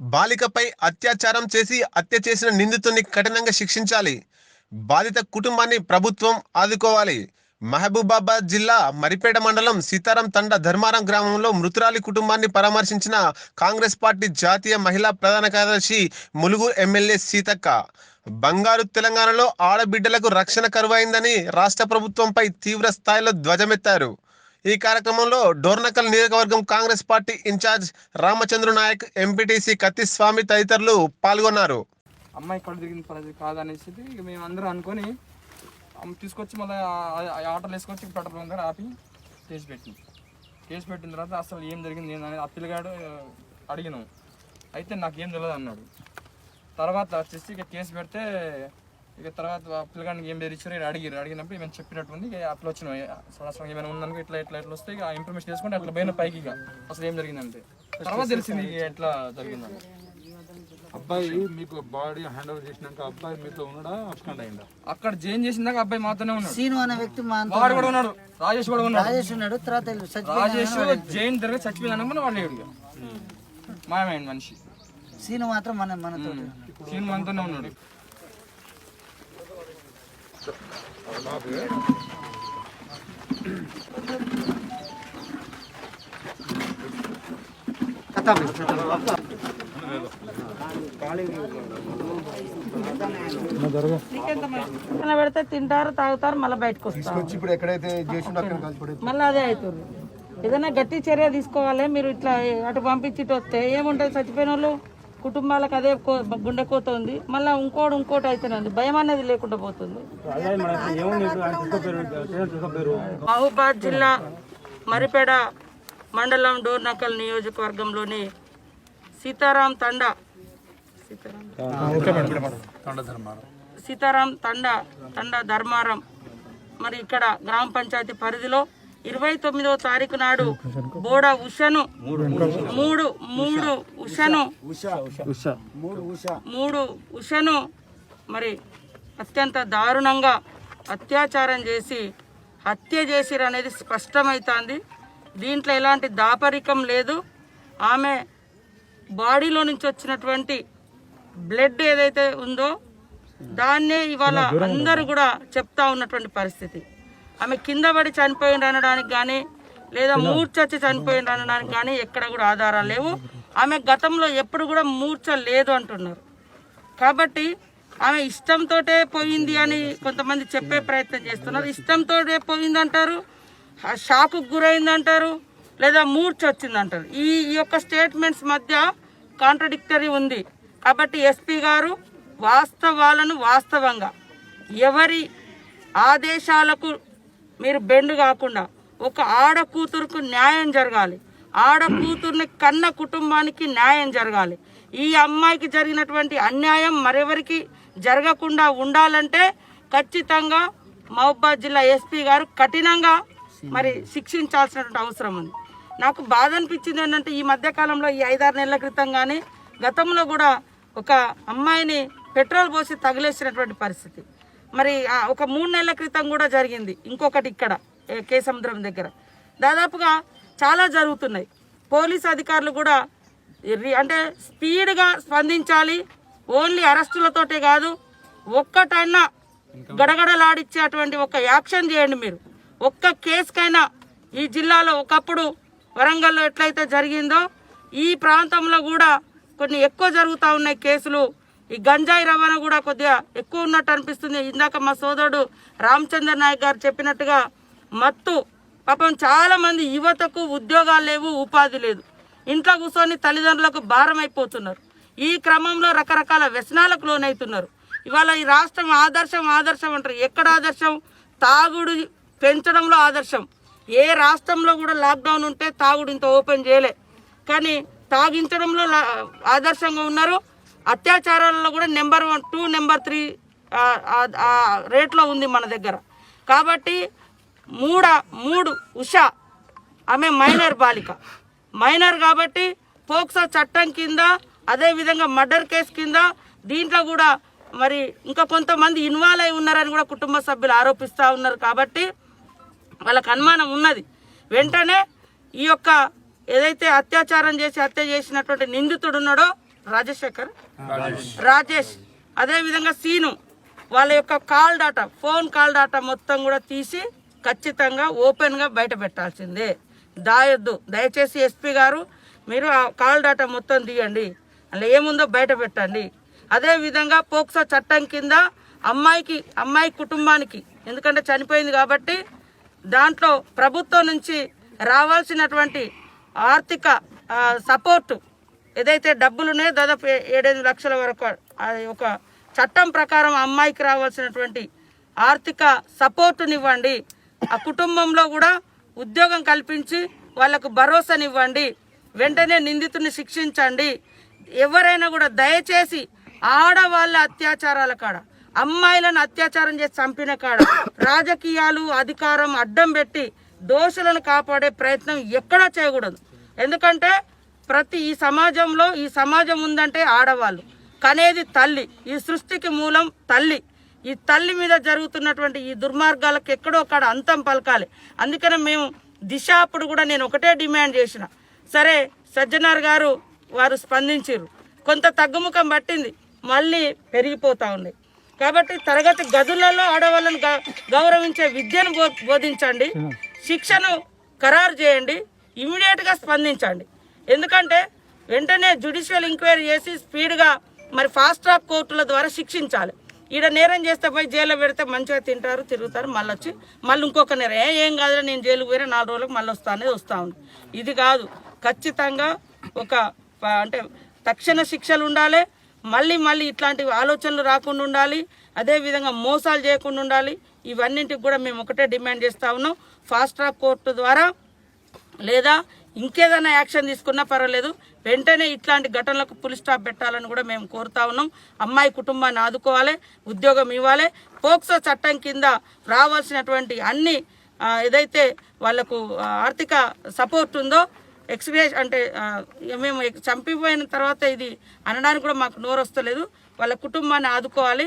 బాలికపై అత్యాచారం చేసి హత్య చేసిన నిందితుడిని కఠినంగా శిక్షించాలి. బాధిత కుటుంబాన్ని ప్రభుత్వం ఆదుకోవాలి. మహబూబాబాద్ జిల్లా మరిపేట మండలం సీతారాం తండ ధర్మారం గ్రామంలో మృతురాలి కుటుంబాన్ని పరామర్శించిన కాంగ్రెస్ పార్టీ జాతీయ మహిళా ప్రధాన కార్యదర్శి ములుగు ఎమ్మెల్యే సీతక్క. బంగారు తెలంగాణలో ఆడబిడ్డలకు రక్షణ కరువైందని రాష్ట్ర ప్రభుత్వంపై తీవ్ర స్థాయిలో ధ్వజమెత్తారు. ఈ కార్యక్రమంలో డోర్నకల్ నియోజకవర్గం Congress party in charge Ramachandra Naik MPTC Kattiswamy తదితరులు పాల్గొన్నారు. అమ్మాయి ఇక్కడ తిరిగిన పరిస్థితి కాదనేసి ఇక మేము అందరూ అనుకొని తీసుకొచ్చి మళ్ళీ ఆటోలు వేసుకొచ్చి పెట్రోల్ బంక్ దగ్గర ఆపి కేసు పెట్టింది కేసు పెట్టిన తర్వాత అసలు ఏం జరిగింది ఏందని ఆ పిల్లగాడు అడిగినాం. అయితే నాకేం తెలియదు అన్నాడు తర్వాత వచ్చేసి ఇక కేసు పెడితే ఇక తర్వాత ఆ పిల్లగాడికి ఏం బెదిరించారు ఇక అడిగారు అడిగినప్పుడు ఏమైనా చెప్పినట్టుంది ఇక అట్లా వచ్చినాం అసలు ఏమైనా ఉందనుకో ఇట్లా ఇట్లా ఇట్లా వస్తే ఇక ఇన్ఫర్మేషన్ తీసుకుంటే అట్లా పోయిన పైకి ఇక. అసలు ఏం జరిగిందంటే. తర్వాత తెలిసింది ఇక ఎట్లా జరిగిందని అబ్బాయి మీకు బాడీ హ్యాండ్ ఓవర్ చేసినాక అబ్బాయి మీతో ఉన్నాడా? అబ్స్కాండ్ అయిందా? అక్కడ జైన్ చేసిందాక అబ్బాయి మాతోనే ఉన్నాడు. సీను అనే వ్యక్తి మా అంత వాడు కూడా ఉన్నాడు. రాజేష్ కూడా ఉన్నాడు. రాజేష్ ఉన్నాడు. తర్వాత చచ్చిపోయిన రాజేష్ జైన్ దగ్గర చచ్చిపోయిందనుకున్న వాడు లేడు. మాయమైంది మనిషి. సీను మాత్రం మన మనతో సీన్ మనతోనే ఉన్నాడు. పెడితే తింటారు తాగుతారు మళ్ళీ బయటకు వస్తారు. ఇప్పుడు ఎక్కడైతే మళ్ళీ అదే అవుతుంది. ఏదైనా గట్టి చర్య తీసుకోవాలి మీరు ఇట్లా అటు పంపించి వస్తే ఏముంటుంది? చచ్చిపోయిన వాళ్ళు కుటుంబాలకు అదే గుండె కోత ఉంది మళ్ళీ ఇంకోటి ఇంకోటి అయితేనే ఉంది భయం అనేది లేకుండా పోతుంది. మహబూబాద్ జిల్లా మరిపేడ మండలం డోర్నకల్ నియోజకవర్గంలోని సీతారాం తండ సీతారాం సీతారాం తండ తండ ధర్మారం. మరి ఇక్కడ గ్రామ పంచాయతీ పరిధిలో ఇరవై తొమ్మిదవ తారీఖు నాడు బోడ ఉషను. మూడు మూడు ఉషను. మూడు ఉషను. మరి అత్యంత దారుణంగా అత్యాచారం చేసి హత్య చేసిరు అనేది స్పష్టమవుతుంది దీంట్లో ఎలాంటి దాపరికం లేదు. ఆమె బాడీలో నుంచి వచ్చినటువంటి బ్లడ్ ఏదైతే ఉందో దాన్నే ఇవాళ అందరూ కూడా చెప్తా ఉన్నటువంటి పరిస్థితి. ఆమె కింద పడి చనిపోయింది అనడానికి కానీ లేదా మూర్చొచ్చి చనిపోయింది అనడానికి కానీ ఎక్కడ కూడా ఆధారాలు లేవు. ఆమె గతంలో ఎప్పుడు కూడా మూర్ఛ లేదు అంటున్నారు. కాబట్టి ఆమె ఇష్టంతోటే పోయింది అని కొంతమంది చెప్పే ప్రయత్నం చేస్తున్నారు. ఇష్టంతోటే పోయింది అంటారు ఆ షాకు గురైంది అంటారు లేదా మూర్ఛ వచ్చింది అంటారు ఈ ఈ యొక్క స్టేట్మెంట్స్ మధ్య కాంట్రడిక్టరీ ఉంది. కాబట్టి ఎస్పీ గారు వాస్తవాలను వాస్తవంగా ఎవరి ఆదేశాలకు మీరు బెండ్ కాకుండా ఒక ఆడ కూతురుకు న్యాయం జరగాలి. ఆడ కూతుర్ని కన్న కుటుంబానికి న్యాయం జరగాలి. ఈ అమ్మాయికి జరిగినటువంటి అన్యాయం మరెవరికి జరగకుండా ఉండాలంటే ఖచ్చితంగా మహబాద్ జిల్లా ఎస్పీ గారు కఠినంగా మరి శిక్షించాల్సినటువంటి అవసరం ఉంది. నాకు బాధ అనిపించింది ఏంటంటే ఈ మధ్యకాలంలో ఈ ఐదారు నెలల క్రితం కానీ గతంలో కూడా ఒక అమ్మాయిని పెట్రోల్ పోసి తగిలేసినటువంటి పరిస్థితి. మరి ఒక మూడు నెలల క్రితం కూడా జరిగింది. ఇంకొకటి ఇక్కడ ఏ, కేసముద్రం దగ్గర. దాదాపుగా చాలా జరుగుతున్నాయి. పోలీస్ అధికారులు కూడా అంటే స్పీడ్గా స్పందించాలి. ఓన్లీ అరెస్టులతోటే కాదు ఒక్కటైనా గడగడలాడిచ్చేటువంటి ఒక యాక్షన్ చేయండి మీరు. ఒక్క కేసుకైనా ఈ జిల్లాలో ఒకప్పుడు వరంగల్లో ఎట్లయితే జరిగిందో ఈ ప్రాంతంలో కూడా కొన్ని ఎక్కువ జరుగుతూ ఉన్నాయి కేసులు. ఈ గంజాయి రవాణా కూడా కొద్దిగా ఎక్కువ ఉన్నట్టు అనిపిస్తుంది. ఇందాక మా సోదరుడు రామచంద్ర నాయక్ గారు చెప్పినట్టుగా మత్తు పాపం చాలామంది యువతకు ఉద్యోగాలు లేవు ఉపాధి లేదు. ఇంట్లో కూర్చొని తల్లిదండ్రులకు భారం అయిపోతున్నారు. ఈ క్రమంలో రకరకాల వ్యసనాలకు లోనవుతున్నారు. ఇవాళ ఈ రాష్ట్రం ఆదర్శం ఆదర్శం అంటారు. ఎక్కడ ఆదర్శం? తాగుడు పెంచడంలో ఆదర్శం. ఏ రాష్ట్రంలో కూడా లాక్డౌన్ ఉంటే తాగుడు ఇంత ఓపెన్ చేయలే. కానీ తాగించడంలో లా- ఆదర్శంగా ఉన్నారు. అత్యాచారాలలో కూడా number one two number three రేట్లో ఉంది మన దగ్గర. కాబట్టి మూడ మూడు ఉష ఆమె మైనర్ బాలిక. మైనర్ కాబట్టి పోక్సో చట్టం కింద అదేవిధంగా మర్డర్ కేసు కింద దీంట్లో కూడా మరి ఇంకా కొంతమంది ఇన్వాల్వ్ అయి ఉన్నారని కూడా కుటుంబ సభ్యులు ఆరోపిస్తూ ఉన్నారు కాబట్టి వాళ్ళకు అనుమానం ఉన్నది. వెంటనే ఈ యొక్క ఏదైతే అత్యాచారం చేసి హత్య చేసినటువంటి నిందితుడు ఉన్నాడో రాజశేఖర్ రాజేష్. అదేవిధంగా సీను వాళ్ళ యొక్క call data phone call data మొత్తం కూడా తీసి ఖచ్చితంగా ఓపెన్గా బయట పెట్టాల్సిందే. దాయొద్దు. దయచేసి ఎస్పీ గారు మీరు ఆ కాల్ డాటా మొత్తం తీయండి. అందులో ఏముందో బయట పెట్టండి. అదేవిధంగా పోక్సో చట్టం కింద అమ్మాయికి అమ్మాయి కుటుంబానికి ఎందుకంటే చనిపోయింది కాబట్టి దాంట్లో ప్రభుత్వం నుంచి రావాల్సినటువంటి ఆర్థిక సపోర్టు ఏదైతే డబ్బులునే దాదాపు ఏడెనిమిది లక్షల వరకు ఒక చట్టం ప్రకారం అమ్మాయికి రావాల్సినటువంటి ఆర్థిక సపోర్టునివ్వండి. ఆ కుటుంబంలో కూడా ఉద్యోగం కల్పించి వాళ్ళకు భరోసానివ్వండి. వెంటనే నిందితుని శిక్షించండి. ఎవరైనా కూడా దయచేసి ఆడవాళ్ళ అత్యాచారాల కాడ అమ్మాయిలను అత్యాచారం చేసి చంపిన కాడ రాజకీయాలు అధికారం అడ్డం పెట్టి దోషులను కాపాడే ప్రయత్నం ఎక్కడా చేయకూడదు. ఎందుకంటే ప్రతి ఈ సమాజంలో ఈ సమాజం ఉందంటే ఆడవాళ్ళు. కనేది తల్లి. ఈ సృష్టికి మూలం తల్లి. ఈ తల్లి మీద జరుగుతున్నటువంటి ఈ దుర్మార్గాలకు ఎక్కడో అక్కడ అంతం పలకాలి. అందుకనే మేము దిశ అప్పుడు కూడా నేను ఒకటే డిమాండ్ చేసిన. సరే సజ్జనార్ గారు వారు స్పందించారు కొంత తగ్గుముఖం పట్టింది. మళ్ళీ పెరిగిపోతూ ఉంది. కాబట్టి తరగతి గదులలో ఆడవాళ్ళని గ- గౌరవించే విద్యను బో బోధించండి. శిక్షను ఖరారు చేయండి. ఇమీడియట్గా స్పందించండి. ఎందుకంటే వెంటనే జ్యుడిషియల్ ఎంక్వైరీ చేసి స్పీడ్గా మరి ఫాస్ట్ ట్రాక్ కోర్టుల ద్వారా శిక్షించాలి. ఈడ నేరం చేస్తే పోయి జైల్లో పెడితే మంచిగా తింటారు తిరుగుతారు మళ్ళీ వచ్చి మళ్ళీ ఇంకొక నేరం. ఏం కాదు నేను జైలుకు పోయినా నాలుగు రోజులకు మళ్ళీ వస్తా వస్తూ ఉంది. ఇది కాదు. ఖచ్చితంగా ఒక అంటే తక్షణ శిక్షలు ఉండాలి. మళ్ళీ మళ్ళీ ఇట్లాంటి ఆలోచనలు రాకుండా ఉండాలి. అదేవిధంగా మోసాలు చేయకుండా ఉండాలి. ఇవన్నింటికి కూడా మేము ఒకటే డిమాండ్ చేస్తూ ఉన్నాం. ఫాస్ట్ ట్రాక్ కోర్టు ద్వారా లేదా ఇంకేదైనా యాక్షన్ తీసుకున్నా పర్వాలేదు. వెంటనే ఇట్లాంటి ఘటనలకు పులి స్టాప్ పెట్టాలని కూడా మేము కోరుతా ఉన్నాం. అమ్మాయి కుటుంబాన్ని ఆదుకోవాలి ఉద్యోగం ఇవ్వాలి. పోక్సో చట్టం కింద రావాల్సినటువంటి అన్ని ఏదైతే వాళ్ళకు ఆర్థిక సపోర్ట్ ఉందో ఎక్స్గ్రేస్ అంటే మేము చంపిపోయిన తర్వాత ఇది అనడానికి కూడా మాకు నోరు వస్తలేదు. వాళ్ళ కుటుంబాన్ని ఆదుకోవాలి.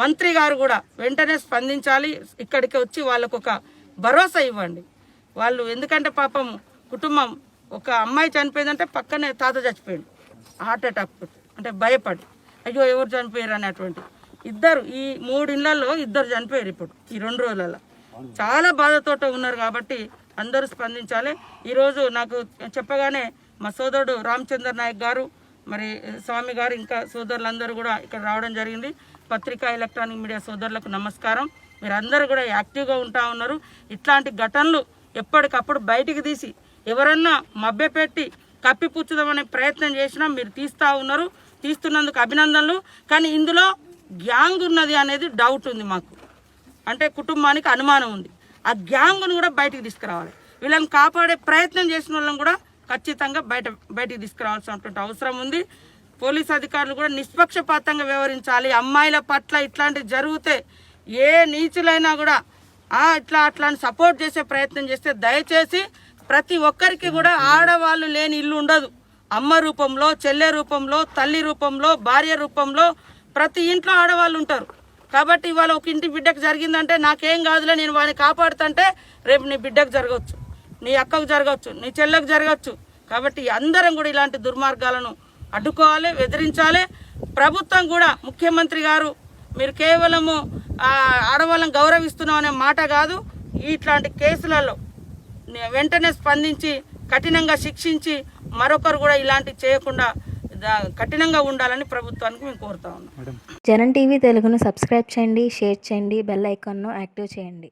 మంత్రి గారు కూడా వెంటనే స్పందించాలి. ఇక్కడికి వచ్చి వాళ్ళకు ఒక భరోసా ఇవ్వండి. వాళ్ళు ఎందుకంటే పాపం కుటుంబం. ఒక అమ్మాయి చనిపోయిందంటే పక్కనే తాత చచ్చిపోయాడు. హార్ట్ అటాక్ అంటే భయపడి. అయ్యో ఎవరు చనిపోయారు అనేటువంటి. ఇద్దరు ఈ మూడు ఇళ్ళలో ఇద్దరు చనిపోయారు ఇప్పుడు ఈ రెండు రోజులలో చాలా బాధతోట ఉన్నారు కాబట్టి అందరూ స్పందించాలి. ఈరోజు నాకు చెప్పగానే మా సోదరుడు రామచంద్ర నాయక్ గారు మరి స్వామి గారు ఇంకా సోదరులందరూ కూడా ఇక్కడ రావడం జరిగింది. పత్రికా ఎలక్ట్రానిక్ మీడియా సోదరులకు నమస్కారం. మీరందరూ కూడా యాక్టివ్గా ఉంటా ఉన్నారు. ఇట్లాంటి ఘటనలు ఎప్పటికప్పుడు బయటికి తీసి ఎవరన్నా మభ్యపెట్టి కప్పిపుచ్చుదామనే ప్రయత్నం చేసినా మీరు తీస్తూ ఉన్నారు తీస్తున్నందుకు అభినందనలు. కానీ ఇందులో గ్యాంగ్ ఉన్నది అనేది డౌట్ ఉంది మాకు. అంటే కుటుంబానికి అనుమానం ఉంది. ఆ గ్యాంగ్ను కూడా బయటికి తీసుకురావాలి. వీళ్ళని కాపాడే ప్రయత్నం చేసిన వాళ్ళని కూడా ఖచ్చితంగా బయట బయటికి తీసుకురావాల్సినటువంటి అవసరం ఉంది. పోలీస్ అధికారులు కూడా నిష్పక్షపాతంగా వ్యవహరించాలి. అమ్మాయిల పట్ల ఇట్లాంటివి జరిగితే ఏ నీచులైనా కూడా ఇట్లా అట్లాంటి సపోర్ట్ చేసే ప్రయత్నం చేస్తే దయచేసి ప్రతి ఒక్కరికి కూడా ఆడవాళ్ళు లేని ఇల్లు ఉండదు. అమ్మ రూపంలో చెల్లె రూపంలో తల్లి రూపంలో భార్య రూపంలో ప్రతి ఇంట్లో ఆడవాళ్ళు ఉంటారు. కాబట్టి ఇవాళ ఒక ఇంటి బిడ్డకు జరిగిందంటే నాకేం కాదులే నేను వాడిని కాపాడుతుంటే రేపు నీ బిడ్డకు జరగవచ్చు నీ అక్కకు జరగవచ్చు నీ చెల్లెకు జరగవచ్చు. కాబట్టి అందరం కూడా ఇలాంటి దుర్మార్గాలను అడ్డుకోవాలి ఎదిరించాలి ప్రభుత్వం కూడా ముఖ్యమంత్రి గారు మీరు కేవలము ఆడవాళ్ళని గౌరవిస్తున్నాం అనే మాట కాదు ఇట్లాంటి కేసులలో వెంటనే స్పందించి కఠినంగా శిక్షించి మరొకరు కూడా ఇలాంటివి చేయకుండా దా- కఠినంగా ఉండాలని ప్రభుత్వానికి మేము కోరుతా ఉన్నాం. జనం టీవీ తెలుగును సబ్స్క్రైబ్ చేయండి షేర్ చేయండి బెల్ ఐకాన్ను యాక్టివ్ చేయండి.